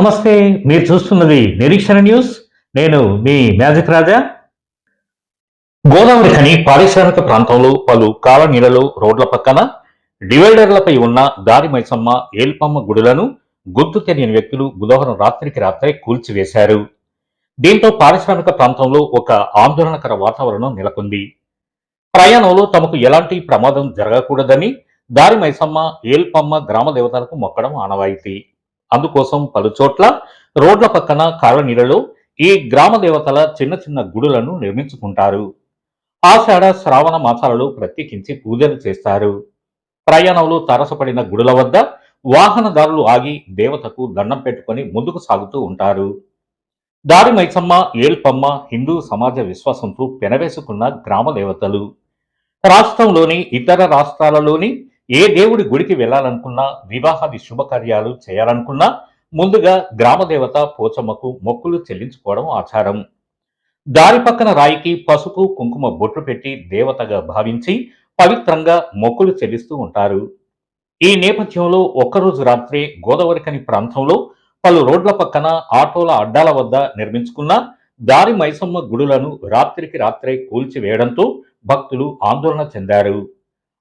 నమస్తే మీరు చూస్తున్నది నిరీక్షణ న్యూస్. నేను మీ మ్యాజిక్ రాజా. గోదావరి ఖని పారిశ్రామిక ప్రాంతంలో పలు కాలనీలలో రోడ్ల పక్కన డివైడర్లపై ఉన్న దారి మైసమ్మ ఏల్పమ్మ గుడులను గుర్తు తెలియని వ్యక్తులు బుధవారం రాత్రికి రాత్రే కూల్చివేశారు. దీంతో పారిశ్రామిక ప్రాంతంలో ఒక ఆందోళనకర వాతావరణం నెలకొంది. ప్రయాణంలో తమకు ఎలాంటి ప్రమాదం జరగకూడదని దారి మైసమ్మ ఏల్పమ్మ గ్రామ దేవతలకు మొక్కడం ఆనవాయితీ. అందుకోసం పలుచోట్ల రోడ్ల పక్కన కాలనీలలో ఈ గ్రామ దేవతల చిన్న చిన్న గుడులను నిర్మించుకుంటారు. ఆషాఢ శ్రావణ మాసాలలో ప్రత్యేకించి పూజలు చేస్తారు. ప్రయాణంలో తారసపడిన గుడుల వద్ద వాహనదారులు ఆగి దేవతకు దండం పెట్టుకొని ముందుకు సాగుతూ ఉంటారు. దారి మైసమ్మ ఏల్పమ్మ హిందూ సమాజ విశ్వాసంతో పెనవేసుకున్న గ్రామ దేవతలు. రాష్ట్రంలోని ఇతర రాష్ట్రాలలోని ఏ దేవుడి గుడికి వెళ్ళాలనుకున్నా వివాహాది శుభకార్యాలు చేయాలనుకున్నా ముందుగా గ్రామదేవత పోచమ్మకు మొక్కులు చెల్లించుకోవడం ఆచారం. దారి పక్కన రాయికి పసుపు కుంకుమ బొట్లు పెట్టి దేవతగా భావించి పవిత్రంగా మొక్కులు చెల్లిస్తూ ఉంటారు. ఈ నేపథ్యంలో ఒక్కరోజు రాత్రి గోదావరికని ప్రాంతంలో పలు రోడ్ల పక్కన ఆటోల అడ్డాల వద్ద నిర్మించుకున్న దారి మైసమ్మ గుడులను రాత్రికి రాత్రే కూల్చివేయడంతో భక్తులు ఆందోళన చెందారు.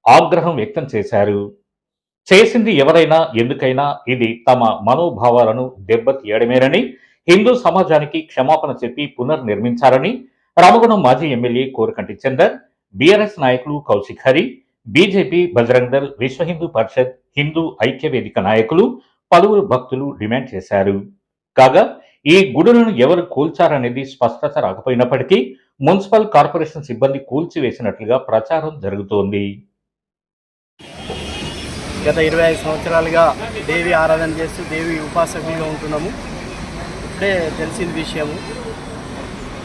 ఆగ్రహం వ్యక్తం చేశారు. చేసింది ఎవరైనా ఎందుకైనా ఇది తమ మనోభావాలను దెబ్బతీయడమేనని హిందూ సమాజానికి క్షమాపణ చెప్పి పునర్నిర్మించారని రామగుణం మాజీ ఎమ్మెల్యే కోరకంటి చందర్ బీఆర్ఎస్ నాయకులు కౌశిక్ హరి బీజేపీ బజరంగ్ దళ్ విశ్వ హిందూ పరిషత్ హిందూ ఐక్య వేదిక నాయకులు పలువురు భక్తులు డిమాండ్ చేశారు. కాగా ఈ గుడులను ఎవరు కూల్చారనేది స్పష్టత రాకపోయినప్పటికీ మున్సిపల్ కార్పొరేషన్ సిబ్బంది కూల్చివేసినట్లుగా ప్రచారం జరుగుతోంది. గత ఇరవై ఐదు సంవత్సరాలుగా దేవి ఆరాధన చేస్తూ దేవి ఉపాసకులుగా ఉంటున్నాము. ఇప్పుడే తెలిసింది విషయము.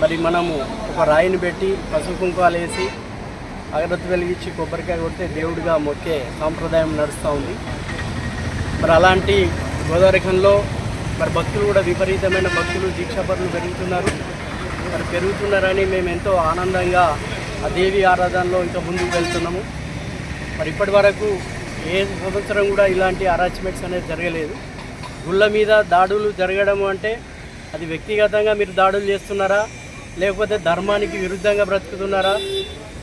మరి మనము ఒక రాయిని పెట్టి పసుపు కుంకుమాలు వేసి అగరత్తు వెలిగించి కొబ్బరికాయ కొడితే దేవుడిగా మొక్కే సాంప్రదాయం నడుస్తూ ఉంది. మరి అలాంటి గోదావరిఖంలో మరి భక్తులు కూడా విపరీతమైన భక్తులు దీక్షాపరులు పెరుగుతున్నారు. మరి పెరుగుతున్నారని మేము ఎంతో ఆనందంగా ఆ దేవి ఆరాధనలో ఇంకా ముందుకు వెళ్తున్నాము. మరి ఇప్పటి వరకు ఏ సంవత్సరం కూడా ఇలాంటి అరాచ్మెంట్స్ అనేది జరగలేదు. గుళ్ళ మీద దాడులు జరగడం అంటే అది వ్యక్తిగతంగా మీరు దాడులు చేస్తున్నారా? లేకపోతే ధర్మానికి విరుద్ధంగా బ్రతుకుతున్నారా?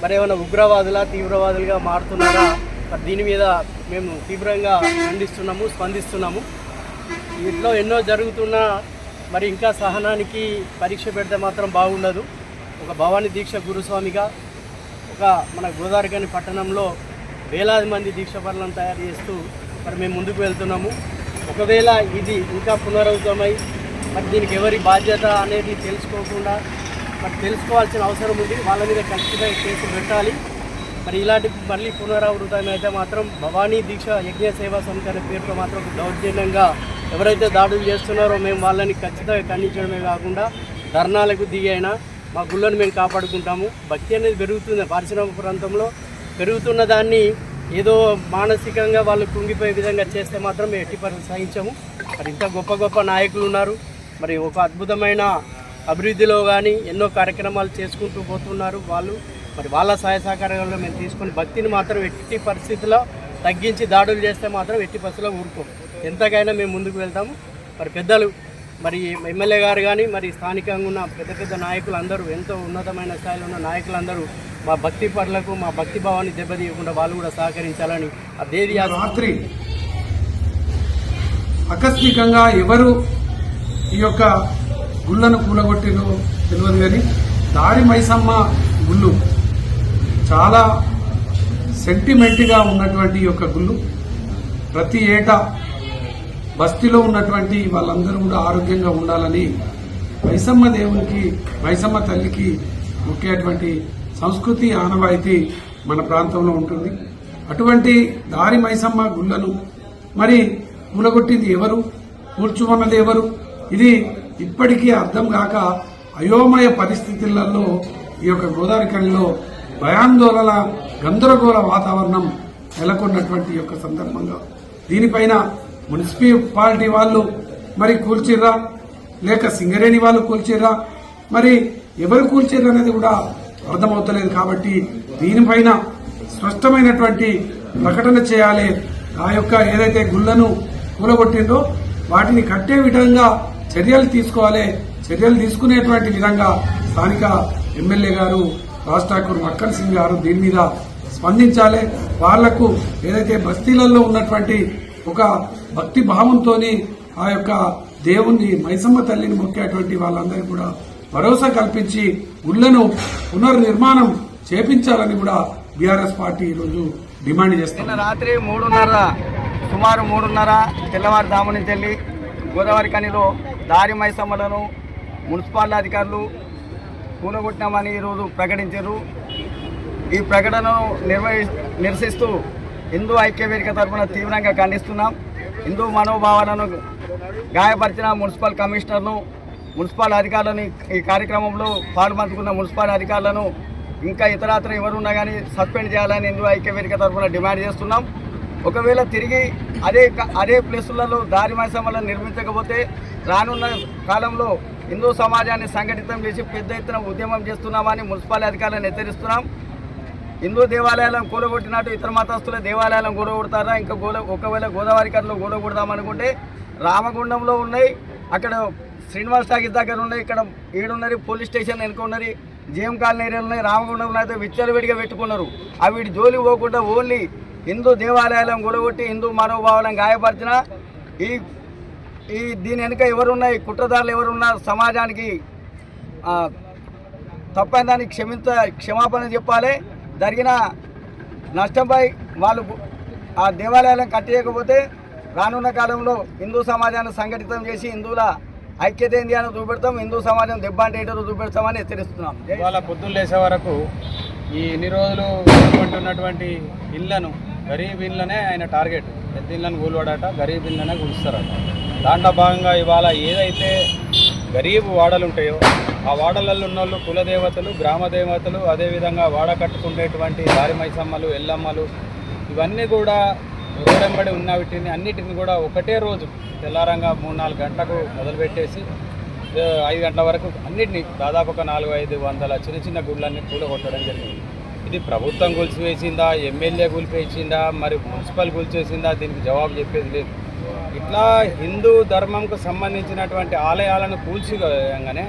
మరి ఏమైనా ఉగ్రవాదులా తీవ్రవాదులుగా మారుతున్నారా? మరి దీని మీద మేము తీవ్రంగా ఖండిస్తున్నాము స్పందిస్తున్నాము. వీటిలో ఎన్నో జరుగుతున్నా మరి ఇంకా సహనానికి పరీక్ష పెడితే మాత్రం బాగుండదు. ఒక భవానీ దీక్ష గురుస్వామిగా ఒక మన గోదావరికని పట్టణంలో వేలాది మంది దీక్షపరులను తయారు చేస్తూ మరి మేము ముందుకు వెళ్తున్నాము. ఒకవేళ ఇది ఇంకా పునరావృతమై మరి దీనికి ఎవరి బాధ్యత అనేది తెలుసుకోకుండా మరి తెలుసుకోవాల్సిన అవసరం ఉంది. వాళ్ళ మీద ఖచ్చితంగా కేసు పెట్టాలి. మరి ఇలాంటి మళ్ళీ పునరావృతం అయితే మాత్రం భవానీ దీక్ష యజ్ఞ సేవా సమితి అనే పేరుతో మాత్రం దౌర్జన్యంగా ఎవరైతే దాడులు చేస్తున్నారో మేము వాళ్ళని ఖచ్చితంగా ఖండించడమే కాకుండా ధర్నాలకు దిగి అయినా మా గుళ్ళను మేము కాపాడుకుంటాము. భక్తి అనేది పెరుగుతుంది. పారిశ్రామిక ప్రాంతంలో పెరుగుతున్న దాన్ని ఏదో మానసికంగా వాళ్ళు కుంగిపోయే విధంగా చేస్తే మాత్రం మేము ఎట్టి పరిస్థితి సహించము మరి ఇంత గొప్ప గొప్ప నాయకులు ఉన్నారు. మరి ఒక అద్భుతమైన అభివృద్ధిలో కానీ ఎన్నో కార్యక్రమాలు చేసుకుంటూ పోతున్నారు వాళ్ళు. మరి వాళ్ళ సహాయ సహకారాలు మేము తీసుకుని భక్తిని మాత్రం ఎట్టి పరిస్థితిలో తగ్గించి దాడులు చేస్తే మాత్రం ఎట్టి పరిస్థితిలో ఊరుకోం. ఎంతకైనా మేము ముందుకు వెళ్తాము. మరి పెద్దలు మరి ఎమ్మెల్యే గారు కానీ మరి స్థానికంగా ఉన్న పెద్ద పెద్ద నాయకులు అందరూ ఎంతో ఉన్నతమైన స్థాయిలో ఉన్న నాయకులందరూ మా భక్తి పట్లకు మా భక్తి భావాన్ని దెబ్బతీయకుండా వాళ్ళు కూడా సహకరించాలని ఆ దేవి ఆ రాత్రి ఆకస్మికంగా ఎవరు ఈ యొక్క గుళ్ళను కూలగొట్టినో తెలియదు కానీ దారి మైసమ్మ గుళ్ళు చాలా సెంటిమెంట్గా ఉన్నటువంటి యొక్క గుళ్ళు. ప్రతి ఏటా బస్తీలో ఉన్నటువంటి వాళ్ళందరూ కూడా ఆరోగ్యంగా ఉండాలని మైసమ్మ దేవునికి మైసమ్మ తల్లికి ముఖ్యటువంటి సంస్కృతి ఆనవాయితీ మన ప్రాంతంలో ఉంటుంది. అటువంటి దారి మైసమ్మ గుళ్ళను మరి కూలగొట్టింది ఎవరు? కూర్చుమన్నది ఎవరు? ఇది ఇప్పటికీ అర్థం కాక అయోమయ పరిస్థితులలో ఈ యొక్క గోదావరి కనిలో భయాందోళన గందరగోళ వాతావరణం నెలకొన్నటువంటి యొక్క సందర్భంగా. దీనిపైన మున్సిపాలిటీ వాళ్ళు మరి కూల్చిర్రా? లేక సింగరేణి వాళ్ళు కూల్చిర్రా? మరి ఎవరు కూల్చిర్రు అనేది కూడా అర్థమవుతలేదు కాబట్టి దీనిపైన స్పష్టమైనటువంటి ప్రకటన చేయాలి. ఆ యొక్క ఏదైతే గుళ్ళను కూలగొట్టిందో వాటిని కట్టే విధంగా చర్యలు తీసుకోవాలి. చర్యలు తీసుకునేటువంటి విధంగా స్థానిక ఎమ్మెల్యే గారు రాజ్ ఠాకూర్ మక్కల్ సింగ్ గారు దీని మీద స్పందించాలి. వాళ్ళకు ఏదైతే బస్తీలలో ఉన్నటువంటి ఒక భక్తి భావంతో ఆ యొక్క దేవుణ్ణి మైసమ్మ తల్లిని మొక్కేటువంటి వాళ్ళందరికీ కూడా భరోసా కల్పించి గుళ్ళను పునర్నిర్మాణం చేపించాలని కూడా బీఆర్ఎస్ పార్టీ ఈరోజు డిమాండ్ చేస్తుంది. రాత్రి మూడున్నర సుమారు మూడున్నర తెల్లవారుజాము నుంచి వెళ్ళి గోదావరి కనిలో దారి మైసమ్మలను మున్సిపాలిటీ అధికారులు కూలగొట్టినామని ఈరోజు ప్రకటించారు. ఈ ప్రకటనను నిర్వహి నిరసిస్తూ హిందూ ఐక్య వేదిక తరఫున తీవ్రంగా ఖండిస్తున్నాం. హిందూ మనోభావాలను గాయపరిచిన మున్సిపల్ కమిషనర్ను మున్సిపల్ అధికారులను ఈ కార్యక్రమంలో పాల్పంచుకున్న మున్సిపల్ అధికారులను ఇంకా ఇతరాత్ర ఎవరున్నా కానీ సస్పెండ్ చేయాలని హిందూ ఐక్య వేదిక తరఫున డిమాండ్ చేస్తున్నాం. ఒకవేళ తిరిగి అదే అదే ప్లేసులలో దారి మైసమ్మలను నిర్మించకపోతే రానున్న కాలంలో హిందూ సమాజాన్ని సంఘటితం చేసి పెద్ద ఎత్తున ఉద్యమం చేస్తున్నామని మున్సిపల్ అధికారులను హెచ్చరిస్తున్నాం. హిందూ దేవాలయాలను కూలగొట్టినట్టు ఇతర మతస్థుల దేవాలయాలను కూలగొడతారా? ఇంకా గోల ఒకవేళ గోదావరి కథలో కూలగొడదామనుకుంటే రామగుండంలో ఉన్నాయి. అక్కడ శ్రీనివాస్ టాకీస్ దగ్గర ఉన్నాయి ఇక్కడ ఈడున్నది పోలీస్ స్టేషన్ వెనుక ఉన్నది జేఎం కాలనీ ఏరియాలు ఉన్నాయి రామగుండం అయితే విచ్చలవిడిగా పెట్టుకున్నారు. అవి జోలి పోకుండా ఓన్లీ హిందూ దేవాలయాలను గొడగొట్టి హిందూ మనోభావాలను గాయపరిచిన ఈ ఈ దీని వెనుక ఎవరున్నాయి కుట్రదారులు ఎవరున్నా సమాజానికి ఆ, తప్పైన దానికి క్షమించ క్షమాపణ చెప్పాలి. జరిగిన నష్టంపై వాళ్ళు ఆ దేవాలయాలను కట్టేయకపోతే రానున్న కాలంలో హిందూ సమాజాన్ని సంఘటితం చేసి హిందువుల ఐక్యత ఏంది అని చూపెడతాం హిందూ సమాజం దెబ్బ అంటే ఏంటో చూపెడతామని హెచ్చరిస్తున్నాం. ఇవాళ పొద్దున్న లేసే వరకు ఈ ఇన్ని రోజులు ఉంటున్నటువంటి ఇళ్ళను గరీబ్ ఇళ్ళనే ఆయన టార్గెట్. పెద్ద ఇళ్ళను కూలవాడట గరీబ్ ఇళ్ళనే కూలుస్తారట. దాంట్లో భాగంగా ఇవాళ ఏదైతే గరీబ్ వాడలు ఉంటాయో ఆ వాడలలో ఉన్న వాళ్ళు కులదేవతలు గ్రామ దేవతలు అదేవిధంగా వాడ కట్టుకునేటువంటి దారి మైసమ్మలు ఎల్లమ్మలు ఇవన్నీ కూడా రోడెంబడి ఉన్న వీటిని అన్నిటిని కూడా ఒకటే రోజు తెల్లారంగా మూడు నాలుగు గంటలకు మొదలుపెట్టేసి ఐదు గంటల వరకు అన్నిటినీ దాదాపు ఒక నాలుగు ఐదు వందల చిన్న చిన్న గుళ్ళన్నీ కూలగొట్టడం జరిగింది. ఇది ప్రభుత్వం కూల్చివేసిందా ఎమ్మెల్యే కూల్పేసిందా మరి మున్సిపల్ కూల్చేసిందా దీనికి జవాబు చెప్పేది లేదు. ఇట్లా హిందూ ధర్మంకు సంబంధించినటువంటి ఆలయాలను కూల్చిగానే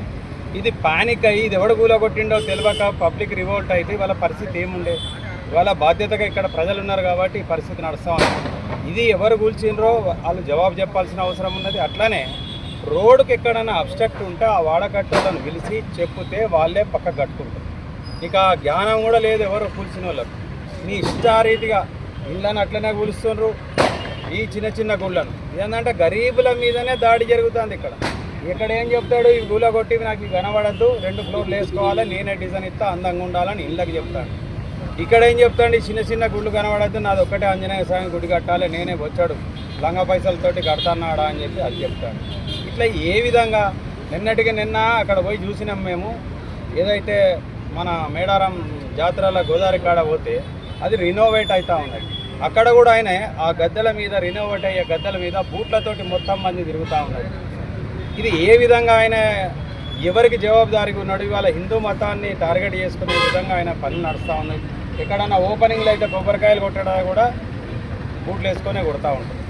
ఇది పానిక్ అయ్యి ఇది ఎవడు కూలగొట్టిండో తెలియక పబ్లిక్ రివోల్ట్ అయితే వాళ్ళ పరిస్థితి ఏముండే? ఇవాళ బాధ్యతగా ఇక్కడ ప్రజలు ఉన్నారు కాబట్టి ఈ పరిస్థితి నడుస్తా ఉంది. ఇది ఎవరు కూల్చిండ్రో వాళ్ళు జవాబు చెప్పాల్సిన అవసరం ఉన్నది. అట్లానే రోడ్డుకి ఎక్కడైనా అబ్స్ట్రక్ట్ ఉంటే ఆ వాడకట్టలను పిలిచి చెప్తే వాళ్ళే పక్క కట్టుకుంటారు. ఇక ఆ జ్ఞానం కూడా లేదు ఎవరు కూల్చిన వాళ్ళకు. మీ ఇష్టారీతిగా ఇళ్ళని అట్లనే కూలుస్తున్నారు ఈ చిన్న చిన్న గుళ్ళను. ఏంటంటే గరీబుల మీదనే దాడి జరుగుతుంది ఇక్కడ. ఇక్కడ ఏం చెప్తాడు? ఈ గుళ్ళ కొట్టి నాకు కనబడద్దు రెండు ఫ్లోర్లు వేసుకోవాలి. నేనే డిజైన్ ఇస్తా. అందంగా ఉండాలని ఇళ్ళకి చెప్తాడు. ఇక్కడ ఏం చెప్తాండి? చిన్న చిన్న గుళ్ళు కనబడద్దు నాది ఒక్కటే ఆంజనేయ స్వామి గుడి కట్టాలి నేనే వచ్చాడు. లంగ పైసలతోటి కడతాన్నాడా అని చెప్పి అది చెప్తాడు ఇట్లా ఏ విధంగా? నిన్నటికి నిన్న అక్కడ పోయి చూసినాం మేము. ఏదైతే మన మేడారం జాతరల గోదావరి కాడ పోతే అది రినోవేట్ అవుతూ ఉన్నది. అక్కడ కూడా ఆయన ఆ గద్దెల మీద రినోవేట్ అయ్యే గద్దెల మీద బూట్లతోటి మొత్తం మంది తిరుగుతూ ఉన్నది. ఇది ఏ విధంగా ఆయన ఎవరికి జవాబుదారీగా ఉన్నాడు? ఇవాళ హిందూ మతాన్ని టార్గెట్ చేసుకునే విధంగా ఆయన పనులు నడుస్తూ ఉన్నాయి ఎక్కడన్నా ఓపెనింగ్లో అయితే కొబ్బరికాయలు కొట్టడా కూడా బూట్లు వేసుకొనే కొడతా ఉంటారు.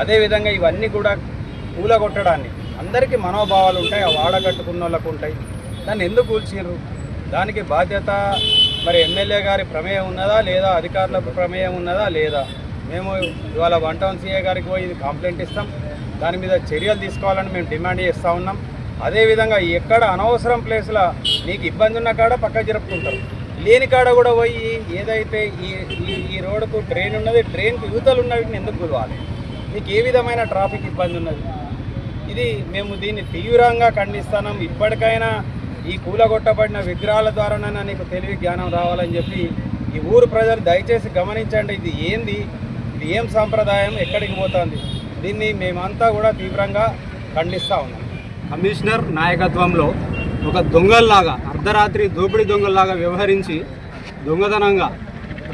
అదేవిధంగా ఇవన్నీ కూడా పూల కొట్టడాన్ని అందరికీ మనోభావాలు ఉంటాయి ఆ వాడ కట్టుకున్న వాళ్ళకు ఉంటాయి. దాన్ని ఎందుకు కూల్చిర్రు? దానికి బాధ్యత మరి ఎమ్మెల్యే గారి ప్రమేయం ఉన్నదా లేదా? అధికారుల ప్రమేయం ఉన్నదా లేదా? మేము ఇవాళ వన్ టౌన్ సీఏ గారికి పోయి ఇది కంప్లైంట్ ఇస్తాం. దాని మీద చర్యలు తీసుకోవాలని మేము డిమాండ్ చేస్తూ ఉన్నాం. అదేవిధంగా ఎక్కడ అనవసరం ప్లేస్లో నీకు ఇబ్బంది ఉన్న కాడ పక్క జరుపుకుంటారు లేని కాడ కూడా పోయి ఏదైతే ఈ ఈ ఈ రోడ్డుకు ట్రైన్ ఉన్నది ట్రైన్కి యువతలు ఉన్నవి ఎందుకు పిలవాలి మీకు ఏ విధమైన ట్రాఫిక్ ఇబ్బంది ఉన్నది? ఇది మేము దీన్ని తీవ్రంగా ఖండిస్తున్నాం. ఇప్పటికైనా ఈ కూలగొట్టబడిన విగ్రహాల ద్వారానైనా నీకు తెలివి జ్ఞానం రావాలని చెప్పి ఈ ఊరు ప్రజలు దయచేసి గమనించండి. ఇది ఏంది? ఇది ఏం సాంప్రదాయం? ఎక్కడికి పోతుంది? దీన్ని మేమంతా కూడా తీవ్రంగా ఖండిస్తూ ఉన్నాం. కమిషనర్ నాయకత్వంలో ఒక దొంగల్లాగా అర్ధరాత్రి దోపిడీ దొంగల్లాగా వ్యవహరించి దొంగతనంగా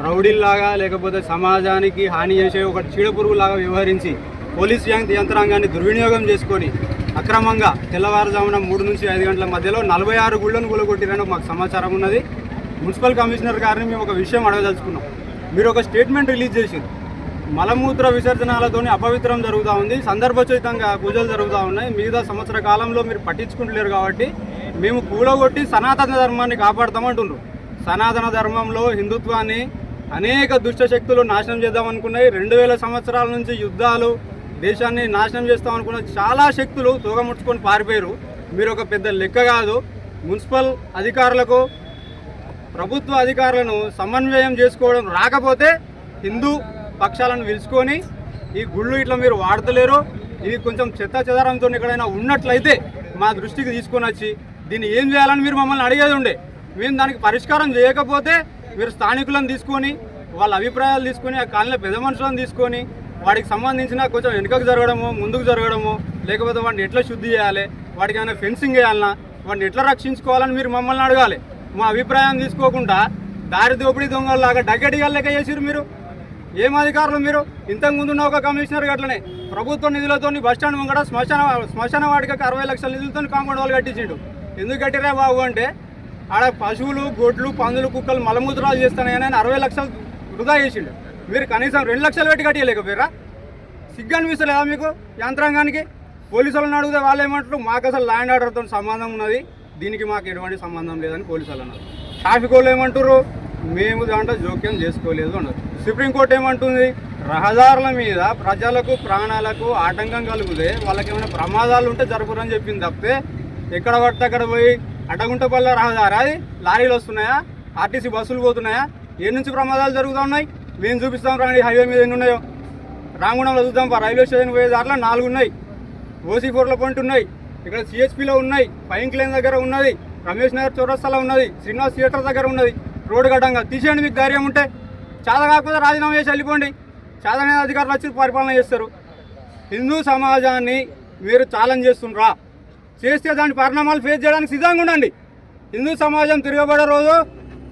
రౌడీల్లాగా లేకపోతే సమాజానికి హాని చేసే ఒక చీడపురుగులాగా వ్యవహరించి పోలీస్ యంత్రాంగాన్ని దుర్వినియోగం చేసుకొని అక్రమంగా తెల్లవారుజామున మూడు నుంచి ఐదు గంటల మధ్యలో నలభై ఆరు గుళ్ళను కూలగొట్టిరని మాకు సమాచారం ఉన్నది. మున్సిపల్ కమిషనర్ గారిని మేము ఒక విషయం అడగదలుచుకున్నాం. మీరు ఒక స్టేట్మెంట్ రిలీజ్ చేసింది మలమూత్ర విసర్జనాలతో అపవిత్రం జరుగుతూ ఉంది. సందర్భోచితంగా పూజలు జరుగుతూ ఉన్నాయి. మిగతా సంవత్సర కాలంలో మీరు పట్టించుకుంటలేరు కాబట్టి మేము కూడగొట్టి సనాతన ధర్మాన్ని కాపాడతామంటున్నారు సనాతన ధర్మంలో హిందుత్వాన్ని అనేక దుష్ట శక్తులు నాశనం చేద్దాం అనుకున్నాయి రెండు వేల సంవత్సరాల నుంచి యుద్ధాలు దేశాన్ని నాశనం చేస్తాం అనుకున్న చాలా శక్తులు తోగముట్టుకొని పారిపోయారు. మీరు ఒక పెద్ద లెక్క కాదు. మున్సిపల్ అధికారులకు ప్రభుత్వ అధికారులను సమన్వయం చేసుకోవడం రాకపోతే హిందూ పక్షాలను పిలుచుకొని ఈ గుళ్ళు ఇట్లా మీరు వాడతలేరు. ఇది కొంచెం చెత్త చెదారంతో ఎక్కడైనా ఉన్నట్లయితే మా దృష్టికి తీసుకొని వచ్చి దీన్ని ఏం చేయాలని మీరు మమ్మల్ని అడిగేది ఉండే. మేము దానికి పరిష్కారం చేయకపోతే మీరు స్థానికులను తీసుకొని వాళ్ళ అభిప్రాయాలు తీసుకొని ఆ కాలనీ పెద్ద మనుషులను తీసుకొని వాడికి సంబంధించిన కొంచెం వెనుకకు జరగడము ముందుకు జరగడము లేకపోతే వాడిని ఎట్లా శుద్ధి చేయాలి వాడికి ఏమైనా ఫెన్సింగ్ వేయాలన్నా వాడిని ఎట్లా రక్షించుకోవాలని మీరు మమ్మల్ని అడగాలి. మా అభిప్రాయం తీసుకోకుండా దారి దోపిడీ దొంగలాగా డగ్గడిగా లెక్క చేసిరు మీరు. ఏం అధికారులు మీరు? ఇంతకుముందు ఉన్న ఒక కమిషనర్ అట్లనే ప్రభుత్వ నిధులతో బస్ స్టాండ్ ముంగడ శ్మశాన శ్మశాన వాటికి అరవై లక్షల నిధులతో కాంపౌండ్ వాళ్ళు కట్టించిండు. ఎందుకు కట్టిరా బాబు అంటే ఆడ పశువులు గొడ్లు పందులు కుక్కలు మలమూత్రాలు చేస్తున్నాయని ఆయన అరవై లక్షలు వృధా చేసిండు. మీరు కనీసం రెండు లక్షలు పెట్టి కట్టలేకపోయారా సిగ్గు అనిపిస్తలేదా మీకు యంత్రాంగానికి? పోలీసు వాళ్ళని అడిగితే వాళ్ళు ఏమంటారు మాకు అసలు ల్యాండ్ ఆర్డర్తో సంబంధం ఉన్నది దీనికి మాకు ఎటువంటి సంబంధం లేదని పోలీసు వాళ్ళు అన్నారు. ట్రాఫిక్ వాళ్ళు ఏమంటారు మేము దాంట్లో జోక్యం చేసుకోలేదు అన్నారు. సుప్రీంకోర్టు ఏమంటుంది రహదారుల మీద ప్రజలకు ప్రాణాలకు ఆటంకం కలిగితే వాళ్ళకి ఏమైనా ప్రమాదాలు ఉంటే జరపరని చెప్పింది తప్పితే ఎక్కడ పడితే అక్కడ పోయి అడ్డగుంటపల్లి రహదారి అది లారీలు వస్తున్నాయా? ఆర్టీసీ బస్సులు పోతున్నాయా? ఏ నుంచి ప్రమాదాలు జరుగుతూ ఉన్నాయి. మేము చూపిస్తాం రండి హైవే మీద ఎన్ని ఉన్నాయో. రామగుండంలో చూద్దాం రైల్వే స్టేషన్ పోయే దాంట్లో నాలుగు ఉన్నాయి. ఓసీ ఫోర్ల పాయింట్ ఉన్నాయి. ఇక్కడ సిహెచ్పిలో ఉన్నాయి. పైన్ లైన్ దగ్గర ఉన్నది. రమేష్ నగర్ చౌరస్తాలో ఉన్నది. శ్రీనివాస్ థియేటర్ దగ్గర ఉన్నది. రోడ్డు గడ్డంగా తీసేయండి మీకు ధైర్యం ఉంటే. చాలా కాకపోతే రాజీనామా చేసి వెళ్ళిపోండి. చాలా అధికారులు వచ్చి పరిపాలన చేస్తారు. హిందూ సమాజాన్ని మీరు ఛాలెంజ్ చేస్తుండ్రా. చేస్తే దాని పరిణామాలు ఫేస్ చేయడానికి సిద్ధంగా ఉండండి. హిందూ సమాజం తిరగబడే రోజు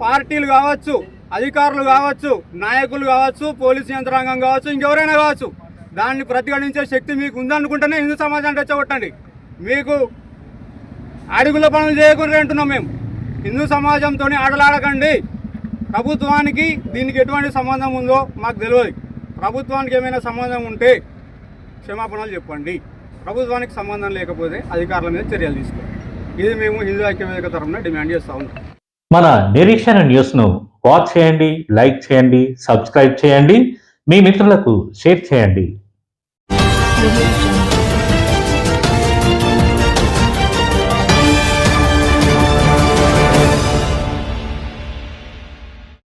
పార్టీలు కావచ్చు అధికారులు కావచ్చు నాయకులు కావచ్చు పోలీసు యంత్రాంగం కావచ్చు ఇంకెవరైనా కావచ్చు దాన్ని ప్రతిఘటించే శక్తి మీకు ఉందనుకుంటేనే హిందూ సమాజాన్ని రెచ్చగొట్టండి. మీకు అడుగుల పనులు చేయకుండా అంటున్నాం మేము. హిందూ సమాజంతో ఆడలాడకండి ప్రభుత్వానికి దీనికి ఎటువంటి సంబంధం ఉందో మాకు తెలియదు. ప్రభుత్వానికి ఏమైనా సంబంధం ఉంటే క్షమాపణలు చెప్పండి. ప్రభుత్వానికి సంబంధం లేకపోతే అధికారుల మీద చర్యలు తీసుకోండి ఇది మేము హిందూ ఐక్యవేదిక తరఫున డిమాండ్ చేస్తా ఉన్నాం. మన నిరీక్షణ న్యూస్ను వాచ్ చేయండి లైక్ చేయండి సబ్స్క్రైబ్ చేయండి. మీ మిత్రులకు షేర్ చేయండి.